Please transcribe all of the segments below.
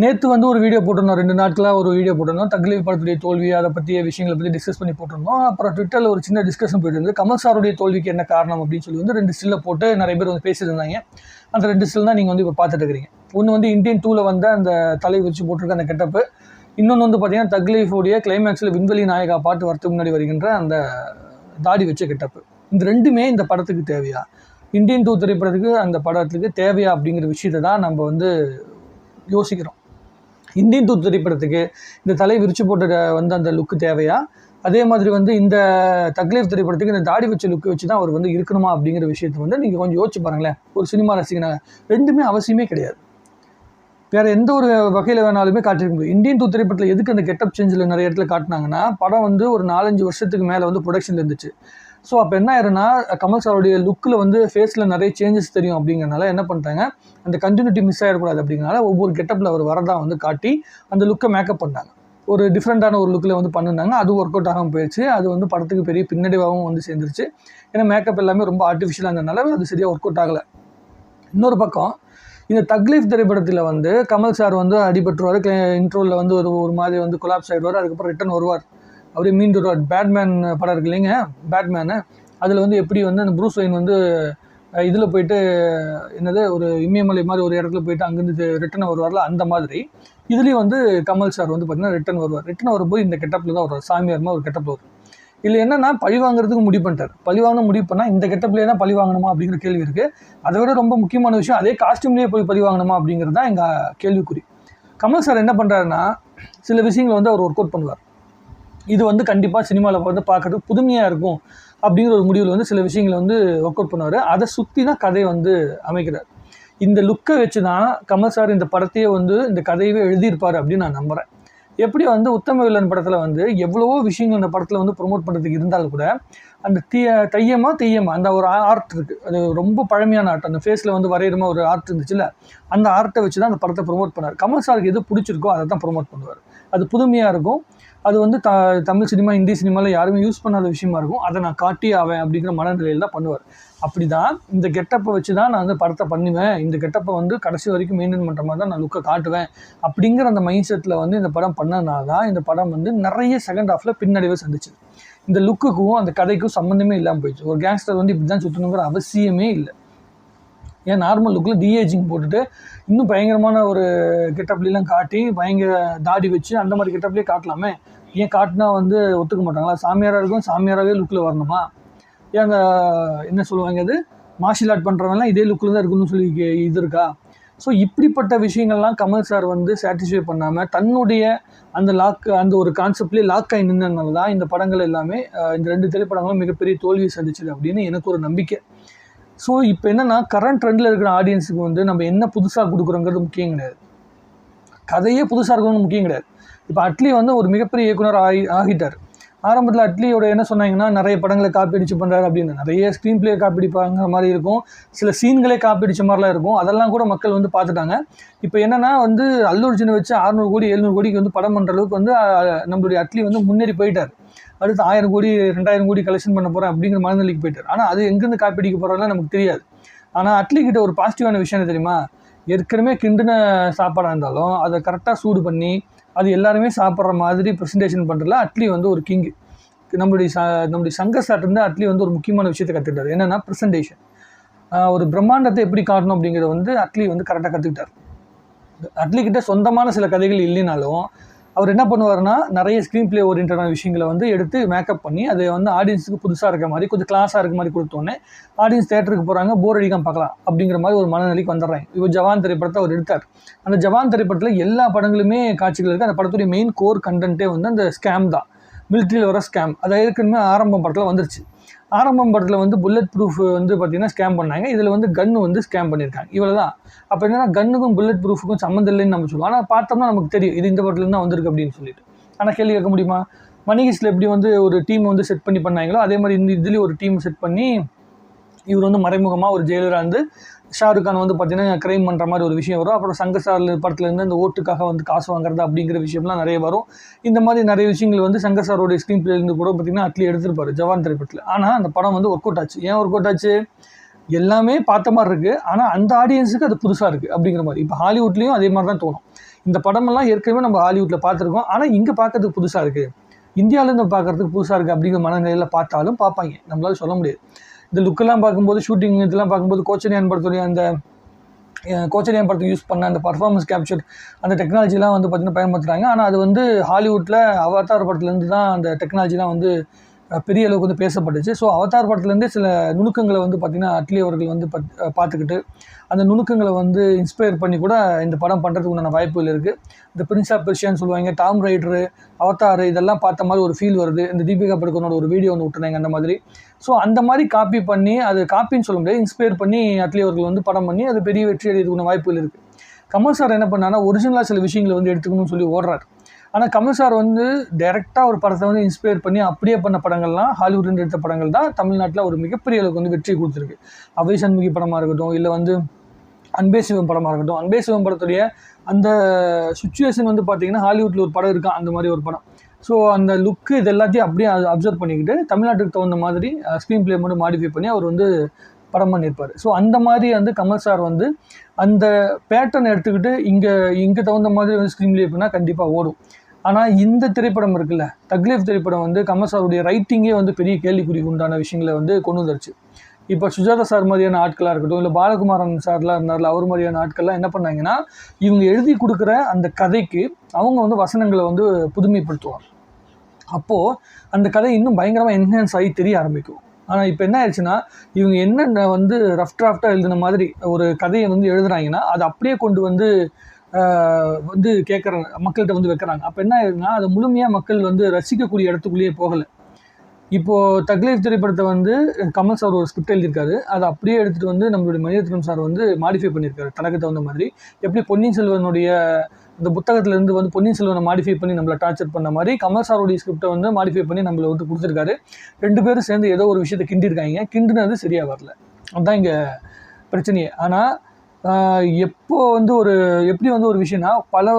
நேற்று வந்து ஒரு வீடியோ போட்டிருந்தோம். ரெண்டு நாட்களாக ஒரு வீடியோ போட்டிருந்தோம். தக்லீஃப் படத்துடைய தோல்வி அதை பற்றிய விஷயங்களை பற்றி டிஸ்கஸ் பண்ணி போட்டிருந்தோம். அப்புறம் ட்விட்டரில் ஒரு சின்ன டிஸ்கஷன் போயிட்டு இருந்தது. கமல் சாருடைய தோல்விக்கு என்ன காரணம் அப்படின்னு சொல்லி வந்து ரெண்டு ஸ்டில்லை போட்டு நிறைய பேர் வந்து பேசியிருந்தாங்க. அந்த ரெண்டு ஸ்டில் தான் நீங்கள் வந்து இப்போ பார்த்துட்டு இருக்கிறீங்க. ஒன்று வந்து இந்தியன் டூவில் வந்த அந்த தலை வச்சு போட்டிருக்க அந்த கெட்டப்பு இன்னொன்று வந்து பார்த்தீங்கன்னா தக்லீஃபுடைய கிளைமேக்ஸில் விண்வெளி நாயகா பாட்டு வரத்துக்கு முன்னாடி வருகின்ற அந்த தாடி வச்ச கெட்டப்பு இந்த ரெண்டுமே இந்த படத்துக்கு தேவையா? இந்தியன் டூ திரைப்படத்துக்கு அந்த படத்துக்கு தேவையா அப்படிங்கிற விஷயத்தை தான் நம்ம வந்து யோசிக்கிறோம். இந்தியன் தூத்து திரைப்படத்துக்கு இந்த தலை விரிச்சு போட்டு வந்து அந்த லுக்கு தேவையா? அதே மாதிரி வந்து இந்த தக்லீஃப் திரைப்படத்துக்கு இந்த தாடி வச்ச லுக்கு வச்சு தான் அவர் வந்து இருக்கணுமா அப்படிங்கிற விஷயத்தை வந்து நீங்கள் கொஞ்சம் யோசிச்சு பாருங்களேன். ஒரு சினிமா ரசிகனாக ரெண்டுமே அவசியமே கிடையாது. வேறு எந்த ஒரு வகையில் வேணாலுமே காட்டிருக்க முடியும். இந்தியன் டூ திரைப்படத்தில் எதுக்கு அந்த கெட்டப் சேஞ்சில் நிறைய இடத்துல காட்டினாங்கன்னா படம் வந்து ஒரு நாலஞ்சு வருஷத்துக்கு மேலே வந்து ப்ரொடக்ஷனில் இருந்துச்சு. ஸோ அப்போ என்ன ஆயிருன்னா கமல் சாருடைய லுக்கில் வந்து ஃபேஸில் நிறைய சேஞ்சஸ் தெரியும் அப்படிங்கிறனால என்ன பண்ணிட்டாங்க அந்த கண்டினியூட்டி மிஸ் ஆகிடக்கூடாது அப்படிங்கிறனால ஒவ்வொரு கெட்டப்பில் அவர் வரதான் வந்து காட்டி அந்த லுக்கை மேக்கப் பண்ணாங்க ஒரு டிஃப்ரெண்ட்டான ஒரு லுக்கில் வந்து பண்ணிருந்தாங்க. அது ஒர்க் அவுட் ஆகாமல் போயிடுச்சு. அது வந்து படத்துக்கு பெரிய பின்னடைவாகவும் வந்து சேர்ந்துருச்சு. ஏன்னா மேக்கப் எல்லாமே ரொம்ப ஆர்டிஃபிஷியலாக இருந்ததுனால அது சரியாக ஒர்க் அவுட் ஆகலை. இன்னொரு பக்கம் இந்த தக்லீஃப் திரைப்படத்தில் வந்து கமல் சார் வந்து அடிபட்டுருவார். இன்ட்ரோவில் வந்து ஒரு ஒரு மாதிரி வந்து கொலாப்ஸ் ஆகிடுவார் அதுக்கப்புறம் ரிட்டன் வருவார். அப்படியே மீண்டு வருவார் பேட்மேன் படம் இருக்கு இல்லைங்க பேட்மேனு. அதில் வந்து எப்படி வந்து அந்த ப்ரூஸ் வைன் வந்து இதில் போயிட்டு என்னது ஒரு இமயமலை மாதிரி ஒரு இடத்துல போயிட்டு அங்கேருந்து ரிட்டன் வருவார்ல அந்த மாதிரி. இதுலேயும் வந்து கமல் சார் வந்து பார்த்திங்கன்னா ரிட்டன் வருவார். ரிட்டன் வரும்போது இந்த கெட்டப்பில் தான் வருவார். சாமியார் மாதிரி ஒரு கெட்டப்பில் வரும் இதில் என்னென்னா பழி வாங்குறதுக்கு முடிவு பண்ணிட்டார். பழி வாங்கின முடிவு பண்ணால் இந்த கெட்டப்லேயே தான் பழி வாங்கணுமா அப்படிங்கிற கேள்வி இருக்குது அதை விட ரொம்ப முக்கியமான விஷயம் அதே காஸ்ட்யூம்லேயே போய் பழி வாங்கணுமா அப்படிங்கிறது தான் எங்கள் கேள்விக்குறி. கமல் சார் என்ன பண்ணுறாருன்னா சில விஷயங்களை வந்து அவர் ஒர்க் அவுட் பண்ணுவார். இது வந்து கண்டிப்பாக சினிமாவில் வந்து பார்க்கறதுக்கு புதுமையாக இருக்கும் அப்படிங்கிற ஒரு முடிவில் வந்து சில விஷயங்களை வந்து ஒர்க் அவுட் பண்ணுவார். அதை சுற்றி தான் கதையை வந்து அமைக்கிறார். இந்த லுக்கை வச்சு தான் கமல் சார் இந்த படத்தையே வந்து இந்த கதையவே எழுதியிருப்பார் அப்படின்னு நான் நம்புகிறேன் எப்படி வந்து உத்தம வில்லன் படத்தில் வந்து எவ்வளவோ விஷயங்கள் அந்த படத்தில் வந்து ப்ரொமோட் பண்ணுறதுக்கு இருந்தாலும் கூட அந்த தீய தையமா தெய்யமா அந்த ஒரு ஆர்ட் இருக்குது அது ரொம்ப பழமையான ஆர்ட் அந்த ஃபேஸில் வந்து வரைகிற ஒரு ஆர்ட் இருந்துச்சுல்ல அந்த ஆர்ட்டை வச்சு தான் அந்த படத்தை ப்ரொமோட் பண்ணார். கமல் சாருக்கு எது பிடிச்சிருக்கோ அதை தான் ப்ரொமோட் பண்ணுவார். அது புதுமையாக இருக்கும். அது வந்து த தமிழ் சினிமா ஹிந்தி சினிமாவில் யாருமே யூஸ் பண்ணாத விஷயமா இருக்கும். அதை நான் காட்டி ஆவேன் அப்படிங்கிற மனநிலையில் தான் பண்ணுவார். அப்படி தான் இந்த கெட்டப்பை வச்சு தான் நான் வந்து படத்தை பண்ணுவேன். இந்த கெட்டப்பை வந்து கடைசி வரைக்கும் மெயின்டைன் பண்ணுற மாதிரி தான் நான் லுக்கை காட்டுவேன். அப்படிங்கிற அந்த மைண்ட் செட்டில் வந்து இந்த படம் பண்ணனால தான் இந்த படம் வந்து நிறைய செகண்ட் ஹாஃபில் பின்னடைவை சந்திச்சு இந்த லுக்குக்கும் அந்த கதைக்கும் சம்மந்தமே இல்லாமல் போயிடுச்சு. ஒரு கேங்ஸ்டர் வந்து இப்படி தான் சுற்றணுங்கிற அவசியமே இல்லை. ஏன் நார்மல் லுக்கில் டிஏஜிங் போட்டுட்டு இன்னும் பயங்கரமான ஒரு கெட்டப்லாம் காட்டி பயங்கர தாடி வச்சு அந்த மாதிரி கெட்டப்லேயே காட்டலாமே? ஏன் காட்டினா வந்து ஒத்துக்க மாட்டாங்களா? சாமியாராக இருக்கும் சாமியாராகவே லுக்கில் வரணுமா? ஏன் அந்த என்ன சொல்லுவாங்க அது? மார்ஷியல் ஆர்ட் பண்ணுறவங்கலாம் இதே லுக்கில் தான் இருக்கணும்னு சொல்லி இது இருக்கா? ஸோ இப்படிப்பட்ட விஷயங்கள்லாம் கமல் சார் வந்து சாட்டிஸ்ஃபை பண்ணாமல் தன்னுடைய அந்த லாக் அந்த ஒரு கான்செப்ட்லேயே லாக் ஆகி நின்றனால தான் இந்த படங்கள் எல்லாமே இந்த ரெண்டு திரைப்படங்களும் மிகப்பெரிய தோல்வியை சந்திச்சது அப்படின்னு எனக்கு ஒரு நம்பிக்கை. ஸோ இப்போ என்னன்னா கரண்ட் ட்ரெண்டில் இருக்கிற ஆடியன்ஸுக்கு வந்து நம்ம என்ன புதுசாக கொடுக்குறோங்கிறது முக்கியம் கிடையாது. கதையே புதுசாக இருக்கணும்னு முக்கியம் கிடையாது. இப்போ அட்லி வந்து ஒரு மிகப்பெரிய இயக்குனர் ஆகி ஆகிட்டார். ஆரம்பத்தில் அட்லியோட என்ன சொன்னாங்கன்னா நிறைய படங்களை காப்பி அடிச்சு பண்ணுறாரு அப்படின்னு. நிறைய ஸ்க்ரீன் பிளே காப்பி அடிப்பாங்கிற மாதிரி இருக்கும். சில சீன்களே காப்பி அடித்த மாதிரிலாம் இருக்கும். அதெல்லாம் கூட மக்கள் வந்து பார்த்துட்டாங்க. இப்போ என்னன்னா வந்து அல்லு வச்சு அறுநூறு கோடி எழுநூறு கோடிக்கு வந்து படம் பண்ணுற அளவுக்கு வந்து நம்மளுடைய அட்லி வந்து முன்னேறி போயிட்டார். அடுத்து ஆயிரம் கோடி ரெண்டாயிரம் கோடி கலெக்ஷன் பண்ண போகிறேன் அப்படிங்கிற மனநிலைக்கு போயிட்டார். ஆனால் அது எங்கேருந்து காப்பி அடிக்க போகிறோம்லாம் நமக்கு தெரியாது. ஆனால் அட்லி கிட்ட ஒரு பாசிட்டிவான விஷயம் என்ன தெரியுமா? ஏற்கனவே கிண்டின சாப்பாடாக இருந்தாலும் அதை கரெக்டாக சூடு பண்ணி அது எல்லாருமே சாப்பிட்ற மாதிரி ப்ரெசன்டேஷன் பண்ணுறதுல அட்லி வந்து ஒரு கிங்கு நம்மளுடைய ச நம்முடைய சங்கர் சாட்டிருந்து அட்லி வந்து ஒரு முக்கியமான விஷயத்தை கற்றுக்கிட்டார் என்னென்னா ப்ரெசன்டேஷன் ஒரு பிரம்மாண்டத்தை எப்படி காட்டணும் அப்படிங்கிறத வந்து அட்லி வந்து கரெக்டாக கற்றுக்கிட்டார் அட்லி கிட்ட சொந்தமான சில கதைகள் இல்லைனாலும் அவர் என்ன பண்ணுவாருன்னா நிறைய ஸ்க்ரீன் பிளே ஓரியன்டான விஷயங்களை வந்து எடுத்து மேக்கப் பண்ணி அதை வந்து ஆடியன்ஸுக்கு புதுசாக இருக்க மாதிரி கொஞ்சம் கிளாஸாக இருக்க மாதிரி கொடுத்தோன்னே ஆடியன்ஸ் தேட்டருக்கு போகிறாங்க போர் அடிக்காம பார்க்கலாம் அப்படிங்கிற மாதிரி ஒரு மனநிலைக்கு வந்துடுறாங்க. இப்போ ஜவான் திரைப்படத்தை அவர் எடுத்தார். அந்த ஜவான் திரைப்படத்தில் எல்லா படங்களுமே காட்சிகள் இருக்குது அந்த படத்துடைய மெயின் கோர் கண்டென்ட்டே வந்து அந்த ஸ்கேம் தான். மிலிட்ரியில் வர ஸ்கேம் அது ஏற்கனவே ஆரம்பம் படத்தில் வந்துருச்சு. ஆரம்பம் படத்தில் வந்து புல்லட் ப்ரூஃப் வந்து பார்த்திங்கன்னா ஸ்கேம் பண்ணாங்க. இதில் வந்து கன்று வந்து ஸ்கேம் பண்ணியிருக்காங்க இவ்வளோ தான் அப்போ என்னன்னா கன்னுக்கும் புல்லட் ப்ரூஃபுக்கும் சம்மந்தம் இல்லைன்னு நம்ம சொல்லுவோம். ஆனால் பார்த்தோம்னா நமக்கு தெரியும். இது இந்த படத்துலேருந்து தான் வந்திருக்கு அப்படின்னு சொல்லிட்டு. ஆனால் கேள்வி கேட்க முடியுமா? மணிகிஸில் எப்படி வந்து ஒரு டீம் வந்து செட் பண்ணி பண்ணாங்களோ அதே மாதிரி இந்த இதுலேயும் ஒரு டீம் செட் பண்ணி இவர் வந்து மறைமுகமாக ஒரு ஜெயிலராக இருந்து ஷாருக் கான் வந்து பார்த்தீங்கன்னா க்ரைம் பண்ணுற மாதிரி ஒரு விஷயம் வரும். அப்புறம் சங்கர் படத்துலேருந்து அந்த ஓட்டுக்காக வந்து காசு வாங்குறது அப்படிங்கிற விஷயம்லாம் நிறைய வரும். இந்த மாதிரி நிறைய விஷயங்கள் வந்து சங்கர் சாரோட ஸ்க்ரீன் பிளேலேருந்து கூட பார்த்தீங்கன்னா அட்லி எடுத்திருப்பாரு ஜவான் திரைப்படத்தில். ஆனால் அந்த படம் வந்து ஒர்க் அவுட் ஆச்சு. ஏன் ஒர்க் அவுட் ஆச்சு? எல்லாமே பார்த்த மாதிரி இருக்குது ஆனால் அந்த ஆடியன்ஸுக்கு அது புதுசாக இருக்குது அப்படிங்கிற மாதிரி. இப்போ ஹாலிவுட்லேயும் அதே மாதிரி தான் தோணும். இந்த படமெல்லாம் ஏற்கனவே நம்ம ஹாலிவுட்டில் பார்த்துருக்கோம். ஆனால் இங்கே பார்க்கறதுக்கு புதுசாக இருக்குது இந்தியாவிலேருந்து பார்க்கறதுக்கு புதுசாக இருக்குது அப்படிங்கிற மனநிலையில் பார்த்தாலும் பார்ப்பாங்க. நம்மளால சொல்ல முடியாது. இந்த லுக்கெல்லாம் பார்க்கும்போது ஷூட்டிங் இதெல்லாம் பார்க்கும்போது கோச்சரியான் படத்துடைய அந்த கோச்சரியான் படத்துக்கு யூஸ் பண்ண அந்த பர்ஃபார்மன்ஸ் கேப்சர் அந்த டெக்னாலஜிலாம் வந்து பார்த்திங்கன்னா பயன்படுத்துகிறாங்க ஆனால் அது வந்து ஹாலிவுட்டில் அவதார் படத்துலேருந்து தான் அந்த டெக்னாலஜிலாம் வந்து பெரிய அளவுக்கு வந்து பேசப்பட்டுச்சு. ஸோ அவதார் படத்துலேருந்தே சில நுணுக்கங்களை வந்து பார்த்திங்கன்னா அட்லி அவர்கள் வந்து பத் பார்த்துக்கிட்டு அந்த நுணுக்கங்களை வந்து இன்ஸ்பயர் பண்ணி கூட இந்த படம் பண்ணுறதுக்கு உண்டான வாய்ப்புகள் இருக்குது இந்த பிரின்ஸ் ஆஃப் பெர்ஷியான்னு சொல்லுவாங்க டாம் ரைடரு அவதார் இதெல்லாம் பார்த்த மாதிரி ஒரு ஃபீல் வருது. இந்த தீபிகா படுக்கனோட ஒரு வீடியோ ஒன்று விட்டுருந்தாங்க அந்த மாதிரி. ஸோ அந்த மாதிரி காப்பி பண்ணி அது காப்பின்னு சொல்ல முடியாது இன்ஸ்பயர் பண்ணி அட்லி அவர்கள் வந்து படம் பண்ணி அது பெரிய வெற்றி உண்டான வாய்ப்புகள் இருக்குது கமல் சார் என்ன பண்ணான்னா ஒரிஜினலாக சில விஷயங்களை வந்து எடுத்துக்கணும்னு சொல்லி ஓடுறாரு. ஆனால் கமல் சார் வந்து டைரெக்டாக ஒரு படத்தை வந்து இன்ஸ்பயர் பண்ணி அப்படியே பண்ண படங்கள்லாம் ஹாலிவுட்லேருந்து எடுத்த படங்கள் தான் தமிழ்நாட்டில் ஒரு மிகப்பெரிய அளவுக்கு வந்து வெற்றி கொடுத்துருக்கு. அவை சண்முகி படமாக இருக்கட்டும் இல்லை வந்து அன்பே சிவம் படமாக இருக்கட்டும் அன்பே சிவம் படத்துடைய அந்த சுச்சுவேஷன் வந்து பார்த்தீங்கன்னா ஹாலிவுட்டில் ஒரு படம் இருக்கான் அந்த மாதிரி ஒரு படம். ஸோ அந்த லுக்கு இது எல்லாத்தையும் அப்படியே அப்சர்வ் பண்ணிக்கிட்டு தமிழ்நாட்டுக்கு தகுந்த மாதிரி ஸ்க்ரீன் ப்ளே மட்டும் மாடிஃபை பண்ணி அவர் வந்து படம் பண்ணியிருப்பார். ஸோ அந்த மாதிரி வந்து கமல் சார் வந்து அந்த பேட்டர்ன் எடுத்துக்கிட்டு இங்கே இங்கே தகுந்த மாதிரி வந்து ஸ்க்ரீன் ப்ளே பண்ணால் கண்டிப்பாக ஓடும். ஆனால் இந்த திரைப்படம் இருக்குல்ல தக்லீஃப் திரைப்படம் வந்து கமல் சாருடைய ரைட்டிங்கே வந்து பெரிய கேள்விக்குறி உண்டான விஷயங்களை வந்து கொண்டு வந்துருச்சு. இப்போ சுஜாதா சார் மாதிரியான ஆட்களாக இருக்கட்டும் இல்லை பாலகுமாரன் சார்லாம் இருந்தார்ல அவர் மாதிரியான ஆட்கள்லாம் என்ன பண்ணாங்கன்னா இவங்க எழுதி கொடுக்குற அந்த கதைக்கு அவங்க வந்து வசனங்களை வந்து புதுமைப்படுத்துவாங்க. அப்போது அந்த கதை இன்னும் பயங்கரமாக என்ஹான்ஸ் ஆகி தெரிய ஆரம்பிக்கும். ஆனால் இப்போ என்ன ஆயிடுச்சுன்னா இவங்க என்ன வந்து ரஃப் டிராஃப்டாக எழுதின மாதிரி ஒரு கதையை வந்து எழுதுறாங்கன்னா அதை அப்படியே கொண்டு வந்து வந்து கேட்குறாங்க மக்கள்கிட்ட வந்து வைக்கிறாங்க. அப்போ என்ன ஆயிருக்குன்னா அதை முழுமையாக மக்கள் வந்து ரசிக்கக்கூடிய இடத்துக்குள்ளேயே போகலை. இப்போது தக்லீஃப் திரைப்படத்தை வந்து கமல் சார் ஒரு ஸ்கிரிப்ட் எழுதியிருக்காரு. அதை அப்படியே எடுத்துகிட்டு வந்து நம்மளுடைய மணிரத்னம் சார் வந்து மாடிஃபை பண்ணியிருக்காரு தனக்கு தகுந்த மாதிரி. எப்படி பொன்னியின் செல்வனுடைய இந்த புத்தகத்துலேருந்து வந்து பொன்னியின் செல்வனை மாடிஃபை பண்ணி நம்மளை டார்ச்சர் பண்ண மாதிரி கமல் சாருடைய ஸ்கிரிப்டை வந்து மாடிஃபை பண்ணி நம்மளை வந்து கொடுத்துருக்காரு. ரெண்டு பேரும் சேர்ந்து ஏதோ ஒரு விஷயத்தை கிண்டிருக்காங்க கிண்டினது சரியாக வரல. அதுதான் இங்கே பிரச்சனையே. ஆனால் எப்போ வந்து ஒரு எப்படி வந்து ஒரு விஷயம்னா பல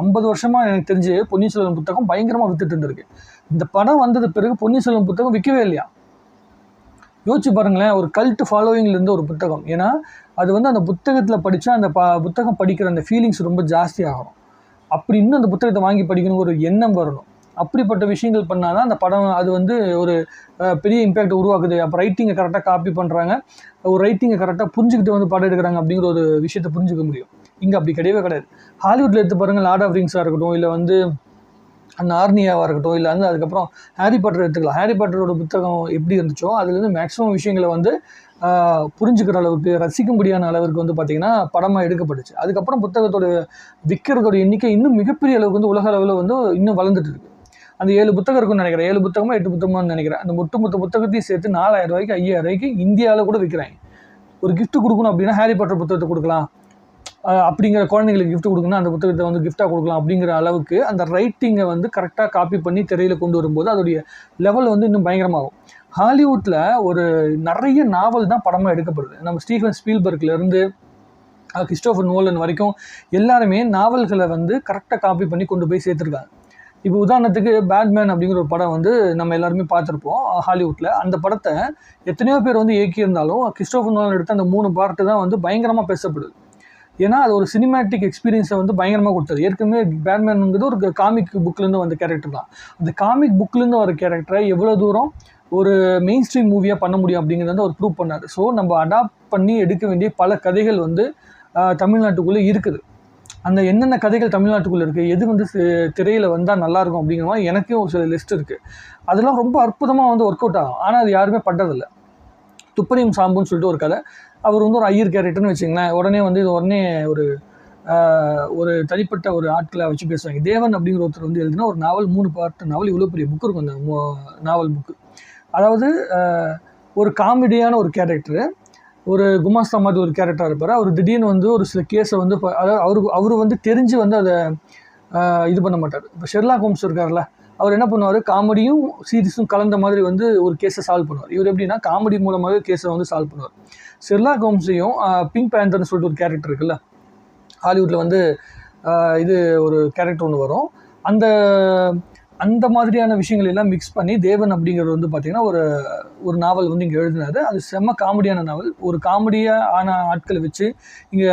ஐம்பது வருஷமாக எனக்கு தெரிஞ்சு பொன்னியின் செல்வன் புத்தகம் பயங்கரமாக வித்துட்டு இருந்திருக்கு. இந்த படம் வந்தது பிறகு பொன்னியின் செல்வன் புத்தகம் விற்கவே இல்லையா? யோசிச்சு பாருங்களேன் ஒரு கல்ட் ஃபாலோவிங்ல இருந்த ஒரு புத்தகம். ஏன்னா அது வந்து அந்த புத்தகத்தில் படித்தா அந்த ப புத்தகம் படிக்கிற அந்த ஃபீலிங்ஸ் ரொம்ப ஜாஸ்தி ஆகும். அப்படி இன்னும் அந்த புத்தகத்தை வாங்கி படிக்கணுங்கிற ஒரு எண்ணம் வரணும். அப்படிப்பட்ட விஷயங்கள் பண்ணால் தான் அந்த படம் அது வந்து ஒரு பெரிய இம்பேக்ட் உருவாக்குது. அப்போ ரைட்டிங்கை கரெக்டாக காப்பி பண்ணுறாங்க ஒரு ரைட்டிங்கை கரெக்டாக புரிஞ்சுக்கிட்டு வந்து படம் எடுக்கிறாங்க அப்படிங்கிற ஒரு விஷயத்தை புரிஞ்சுக்க முடியும். இங்கே அப்படி கிடையவே கிடையாது. ஹாலிவுட்டில் எடுத்து பாருங்கள் லார்ட் ஆஃப் ரிங்ஸாக இருக்கட்டும் இல்லை வந்து நார்னியாவாக இருக்கட்டும் இல்லை வந்து அதுக்கப்புறம் ஹாரி பாட்டர் எடுத்துக்கலாம். ஹாரி பாட்டரோட புத்தகம் எப்படி இருந்துச்சோ அதுலேருந்து மேக்ஸிமம் விஷயங்களை வந்து புரிஞ்சுக்கிற அளவுக்கு ரசிக்கும்படியான அளவுக்கு வந்து பார்த்திங்கன்னா படமாக எடுக்கப்பட்டுச்சு. அதுக்கப்புறம் புத்தகத்தோட விற்கிறதோட எண்ணிக்கை இன்னும் மிகப்பெரிய அளவுக்கு வந்து உலக அளவில் வந்து இன்னும் வளர்ந்துட்டு இருக்குது அந்த ஏழு புத்தகம் இருக்கும்னு நினைக்கிறேன். ஏழு புத்தகமோ எட்டு புத்தகமான்னு நினைக்கிறேன். அந்த மொத்த மொத்த புத்தகத்தையும் சேர்த்து நாலாயிரம் ரூபாய்க்கு ஐயாயிரம் ரூபாய்க்கு இந்தியாவில் கூட விற்கிறாங்க ஒரு கிஃப்ட் கொடுக்கணும் அப்படின்னா ஹாரி பாட்டர் புத்தகத்தை கொடுக்கலாம். அப்படிங்கிற குழந்தைங்களுக்கு கிஃப்ட் கொடுக்கணும் அந்த புத்தகத்தை வந்து கிஃப்டாக கொடுக்கலாம் அப்படிங்கிற அளவுக்கு அந்த ரைட்டிங்கை வந்து கரெக்டாக காப்பி பண்ணி திரையில் கொண்டு வரும்போது அதோடைய லெவல் வந்து இன்னும் பயங்கரமாகும். ஹாலிவுட்டில் ஒரு நிறைய நாவல் தான் படமாக எடுக்கப்படுது. நம்ம ஸ்டீஃபன் ஸ்பீல்பர்க்லேருந்து இருந்து நோலன் வரைக்கும் எல்லாருமே நாவல்களை வந்து கரெக்டாக காப்பி பண்ணி கொண்டு போய் சேர்த்துருக்காங்க. இப்போ உதாரணத்துக்கு பேட்மேன் அப்படிங்கிற ஒரு படம் வந்து நம்ம எல்லாருமே பார்த்துருப்போம் ஹாலிவுட்டில் அந்த படத்தை எத்தனையோ பேர் வந்து இயக்கியிருந்தாலும் கிறிஸ்டோஃபர் நோலன் எடுத்த அந்த மூணு பார்ட்டு தான் வந்து பயங்கரமாக பேசப்படுது. ஏன்னா அது ஒரு சினிமேட்டிக் எக்ஸ்பீரியன்ஸை வந்து பயங்கரமாக கொடுத்தது. ஏற்கனவே பேட்மேனுங்கிறது ஒரு காமிக் புக்லேருந்து வந்த கேரக்டர் தான். அந்த காமிக் புக்லேருந்து வர கேரக்டரை எவ்வளோ தூரம் ஒரு மெயின் ஸ்ட்ரீம் மூவியாக பண்ண முடியும் அப்படிங்கிறத வந்து அவர் ப்ரூவ் பண்ணார். ஸோ நம்ம அடாப்ட் பண்ணி எடுக்க வேண்டிய பல கதைகள் வந்து தமிழ்நாட்டுக்குள்ளே இருக்குது. அந்த என்னென்ன கதைகள் தமிழ்நாட்டுக்குள்ளே இருக்குது எது வந்து திரையில் வந்தால் நல்லாயிருக்கும் அப்படிங்கிற மாதிரி எனக்கும் ஒரு சில லிஸ்ட் இருக்குது அதெல்லாம் ரொம்ப அற்புதமாக வந்து ஒர்க் அவுட் ஆகும். ஆனால் அது யாருமே பண்ணுறதில்ல துப்பறியும் சாம்புன்னு சொல்லிட்டு ஒரு கதை. அவர் வந்து ஒரு ஐயர் கேரக்டர்னு வச்சிங்களேன். உடனே வந்து இது உடனே ஒரு ஒரு தனிப்பட்ட ஒரு ஆட்களை வச்சு பேசுவாங்க. தேவன் அப்படிங்கிற ஒருத்தர் வந்து எழுதினா ஒரு நாவல் மூணு பார்ட் நாவல் இவ்வளோ பெரிய புக் இருக்கும் அந்த நாவல் புக்கு அதாவது ஒரு காமெடியான ஒரு கேரக்டரு ஒரு குமாஸ்தா மாதிரி ஒரு கேரக்டராக இருப்பார். அவர் திடீர்னு வந்து ஒரு சில கேஸை வந்து அதாவது அவரு அவர் வந்து தெரிஞ்சு வந்து அதை இது பண்ண மாட்டார். இப்போ ஷெர்லா ஹோம்ஸ் இருக்கார்ல அவர் என்ன பண்ணுவார்? காமெடியும் சீரியஸும் கலந்த மாதிரி வந்து ஒரு கேஸை சால்வ் பண்ணுவார். இவர் எப்படின்னா காமெடி மூலமாகவே கேஸை வந்து சால்வ் பண்ணுவார். ஷெர்லா ஹோம்ஸையும் பிங்க் பேந்தர்னு சொல்லிட்டு ஒரு கேரக்டர் இருக்குல்ல ஹாலிவுட்டில் வந்து இது ஒரு கேரக்டர் ஒன்று வரும். அந்த அந்த மாதிரியான விஷயங்கள் எல்லாம் மிக்ஸ் பண்ணி தேவன் அப்படிங்கிறது வந்து பார்த்திங்கன்னா ஒரு ஒரு நாவல் வந்து இங்கே எழுதினாரு. அது செம்ம காமெடியான நாவல். ஒரு காமெடியாக ஆன ஆட்களை வச்சு இங்கே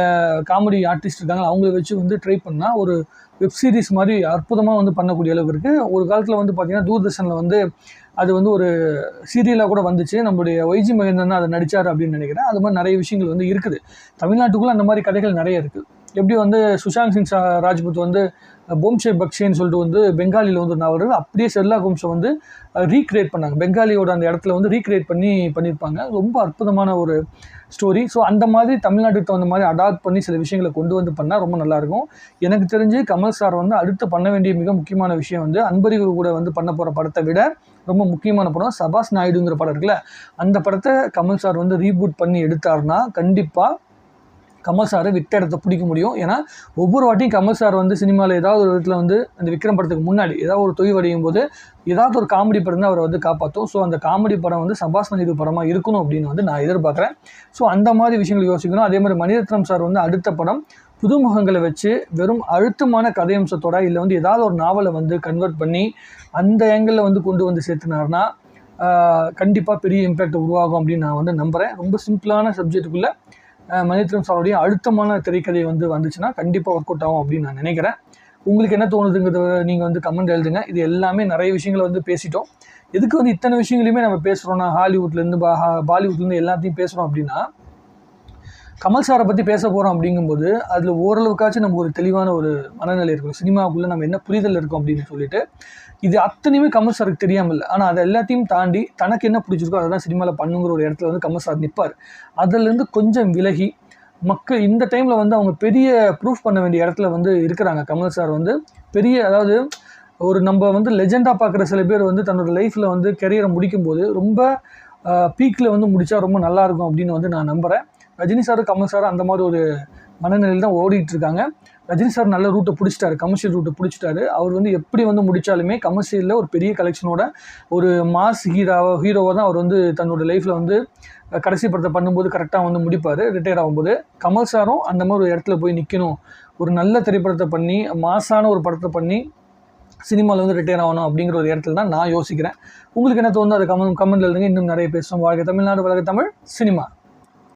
காமெடி ஆர்டிஸ்ட் இருக்காங்க. அவங்கள வச்சு வந்து ட்ரை பண்ணால் ஒரு வெப் சீரிஸ் மாதிரி அற்புதமாக வந்து பண்ணக்கூடிய அளவுக்கு இருக்குது ஒரு காலத்தில் வந்து பார்த்திங்கன்னா தூர்தர்ஷனில் வந்து அது வந்து ஒரு சீரியலாக கூட வந்துச்சு. நம்மளுடைய ஒய்ஜி மகேந்திரன் அதை நடித்தார் அப்படின்னு நினைக்கிறேன். அது மாதிரி நிறைய விஷயங்கள் வந்து இருக்குது. தமிழ்நாட்டுக்குள்ளே அந்த மாதிரி கதைகள் நிறைய இருக்குது எப்படி வந்து சுஷாந்த் சிங் சா- ராஜ்புத் வந்து போம்ஷே பக்ஷேன்னு சொல்லிட்டு வந்து பெங்காலியில் வந்து ஒரு நாவல் அப்படியே ஷெர்லாக் ஹோம்ஸை வந்து ரீக்ரியேட் பண்ணாங்க. பெங்காலியோட அந்த இடத்துல வந்து ரீக்ரியேட் பண்ணி பண்ணியிருப்பாங்க ரொம்ப அற்புதமான ஒரு ஸ்டோரி ஸோ அந்த மாதிரி தமிழ்நாட்டுக்கு தகுந்த மாதிரி அடாப்ட் பண்ணி சில விஷயங்களை கொண்டு வந்து பண்ணால் ரொம்ப நல்லாயிருக்கும் எனக்கு தெரிஞ்சு கமல் சார் வந்து அடுத்து பண்ண வேண்டிய மிக முக்கியமான விஷயம் வந்து அன்பறிவு கூட வந்து பண்ண போகிற படத்தை விட ரொம்ப முக்கியமான படம் சபாஸ் நாயுடுங்கிற படம் இருக்குல்ல அந்த படத்தை கமல் சார் வந்து ரீபூட் பண்ணி எடுத்தாருன்னா கண்டிப்பாக கமல் சாரை விட்ட இடத்த பிடிக்க முடியும். ஏன்னா ஒவ்வொரு வாட்டியும் கமல் சார் வந்து சினிமாவில் ஏதாவது ஒரு இடத்துல வந்து அந்த விக்ரம் படத்துக்கு முன்னாடி ஏதாவது ஒரு தொய்வடையும் போது ஏதாவது ஒரு காமெடி படம் தான் அவரை வந்து காப்பாற்றும் ஸோ அந்த காமெடி படம் வந்து சபாஸ் நடிப்பு படமாக இருக்கணும் அப்படின்னு வந்து நான் எதிர்பார்க்குறேன். ஸோ அந்த மாதிரி விஷயங்கள் யோசிக்கணும். அதே மாதிரி மணிரத்னம் சார் வந்து அடுத்த படம் புதுமுகங்களை வச்சு வெறும் அழுத்தமான கதையம்சத்தோட இல்லை வந்து ஏதாவது ஒரு நாவலை வந்து கன்வெர்ட் பண்ணி அந்த ஏங்கிளில் வந்து கொண்டு வந்து சேர்த்துனாருன்னா கண்டிப்பாக பெரிய இம்பேக்ட் உருவாகும் அப்படின்னு நான் வந்து நம்புகிறேன் ரொம்ப சிம்பிளான சப்ஜெக்ட்டுக்குள்ளே மணிரத்னம் சாருடைய அழுத்தமான திரைக்கதை வந்து வந்துச்சுன்னா கண்டிப்பாக ஒர்க் அவுட் ஆகும் அப்படின்னு நான் நினைக்கிறேன். உங்களுக்கு என்ன தோணுதுங்கிறத நீங்கள் வந்து கமெண்ட் எழுதுங்க. இது எல்லாமே நிறைய விஷயங்களை வந்து பேசிட்டோம். எதுக்கு வந்து இத்தனை விஷயங்களையுமே நம்ம பேசுகிறோம்னா ஹாலிவுட்லேருந்து பா பாலிவுட்லேருந்து எல்லாத்தையும் பேசுகிறோம் அப்படின்னா கமல் சாரை பற்றி பேச போகிறோம் அப்படிங்கும்போது அதில் ஓரளவுக்காச்சும் நம்ம ஒரு தெளிவான ஒரு மனநிலை இருக்கும் சினிமாவுக்குள்ளே நம்ம என்ன புரிதல் இருக்கும் அப்படின்னு சொல்லிட்டு இது அத்தனையுமே கமல் சாருக்கு தெரியாமல் இல்லை ஆனால் அதை எல்லாத்தையும் தாண்டி தனக்கு என்ன பிடிச்சிருக்கோ அதை தான் சினிமாவில் பண்ணுங்கிற ஒரு இடத்துல வந்து கமல் சார் நிற்பார் அதுலேருந்து கொஞ்சம் விலகி மக்கள் இந்த டைமில் வந்து அவங்க பெரிய ப்ரூஃப் பண்ண வேண்டிய இடத்துல வந்து இருக்கிறாங்க. கமல் சார் வந்து பெரிய அதாவது ஒரு நம்ம வந்து லெஜெண்டாக பார்க்குற சில பேர் வந்து தன்னோட லைஃப்பில் வந்து கெரியரை முடிக்கும்போது ரொம்ப பீக்கில் வந்து முடித்தா ரொம்ப நல்லாயிருக்கும் அப்படின்னு வந்து நான் நம்புகிறேன் ரஜினி சார் கமல் சார் அந்த மாதிரி ஒரு மனநிலையில் தான் ஓடிட்டு இருக்காங்க. ரஜினி சார் நல்ல ரூட்டை பிடிச்சிட்டாரு கமர்ஷியல் ரூட்டை பிடிச்சிட்டாரு. அவர் வந்து எப்படி வந்து முடித்தாலுமே கமர்ஷியலில் ஒரு பெரிய கலெக்ஷனோட ஒரு மாஸ் ஹீரோவோ ஹீரோவாக தான் அவர் வந்து தன்னோட லைஃப்பில் வந்து கடைசி படத்தை பண்ணும்போது கரெக்டாக வந்து முடிப்பார் ரிட்டையர் ஆகும்போது. கமல் சாரும் அந்த மாதிரி ஒரு இடத்துல போய் நிற்கணும் ஒரு நல்ல திரைப்படத்தை பண்ணி மாசான ஒரு படத்தை பண்ணி சினிமாவில் வந்து ரிட்டையர் ஆகணும் அப்படிங்கிற ஒரு இடத்துல தான் நான் யோசிக்கிறேன். உங்களுக்கு என்ன தோணுது அது கமெண்ட் கமெண்ட்ல இருந்துங்க இன்னும் நிறைய பேசுவோம் வாழ்க்கை தமிழ்நாடு வழக்க தமிழ் சினிமா.